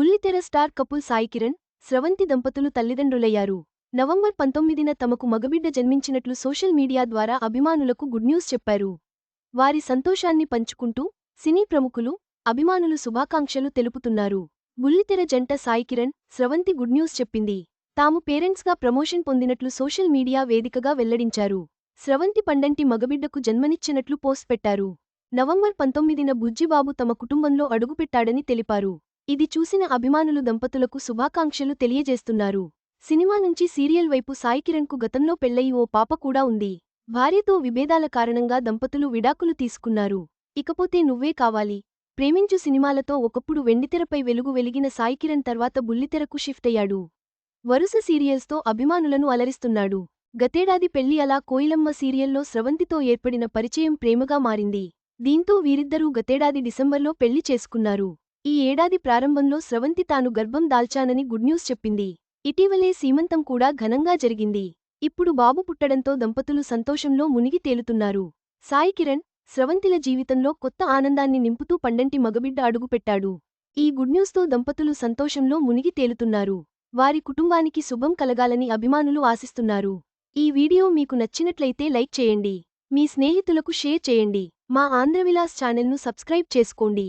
బుల్లితెర star couple Sai Kiran Sravanthi దంపతులు తల్లిదండ్రులయ్యారు. నవంబర్ పంతొమ్మిదిన తమకు మగబిడ్డ జన్మించినట్లు సోషల్ మీడియా ద్వారా అభిమానులకు గుడ్ న్యూస్ చెప్పారు. వారి సంతోషాన్ని పంచుకుంటూ సినీ ప్రముఖులు అభిమానులు శుభాకాంక్షలు తెలుపుతున్నారు. బుల్లితెర జంట సాయి కిరణ్ స్రవంతి గుడ్ న్యూస్ చెప్పింది. తాము పేరెంట్స్గా ప్రమోషన్ పొందినట్లు సోషల్ మీడియా వేదికగా వెల్లడించారు. స్రవంతి పండంటి మగబిడ్డకు జన్మనిచ్చినట్లు పోస్ట్ పెట్టారు. నవంబర్ పంతొమ్మిదిన బుజ్జిబాబు తమ కుటుంబంలో అడుగుపెట్టాడని తెలిపారు. ఇది చూసిన అభిమానులు దంపతులకు శుభాకాంక్షలు తెలియజేస్తున్నారు. సినిమా నుంచి సీరియల్ వైపు సాయికిరణ్కు గతంలో పెళ్ళయి ఓ పాప కూడా ఉంది. భార్యతో విభేదాల కారణంగా దంపతులు విడాకులు తీసుకున్నారు. ఇకపోతే నువ్వే కావాలి. ప్రేమించు సినిమాలతో ఒకప్పుడు వెండితెరపై వెలుగు వెలిగిన సాయికిరణ్ తర్వాత బుల్లితెరకు షిఫ్ట్ అయ్యాడు. వరుస సీరియల్స్తో అభిమానులను అలరిస్తున్నాడు. గతేడాది పెళ్ళి అలా కోయిలమ్మ సీరియల్లో స్రవంతితో ఏర్పడిన పరిచయం ప్రేమగా మారింది. దీంతో వీరిద్దరూ గతేడాది డిసెంబర్లో పెళ్ళి చేసుకున్నారు. ఈ ఏడాది ప్రారంభంలో స్రవంతి తాను గర్భం దాల్చానని గుడ్ న్యూస్ చెప్పింది. ఇటీవలే సీమంతం కూడా ఘనంగా జరిగింది. ఇప్పుడు బాబు పుట్టడంతో దంపతులు సంతోషంలో మునిగి తేలుతున్నారు. సాయి కిరణ్ స్రవంతిల జీవితంలో కొత్త ఆనందాన్ని నింపుతూ పండంటి మగబిడ్డ అడుగుపెట్టాడు ఈ గుడ్ న్యూస్తో దంపతులు సంతోషంలో మునిగి తేలుతున్నారు. వారి కుటుంబానికి శుభం కలగాలని అభిమానులు ఆశిస్తున్నారు. ఈ వీడియో మీకు నచ్చినట్లయితే లైక్ చేయండి. మీ స్నేహితులకు షేర్ చేయండి. మా ఆంధ్రవిలాస్ ఛానల్ను సబ్స్క్రైబ్ చేసుకోండి.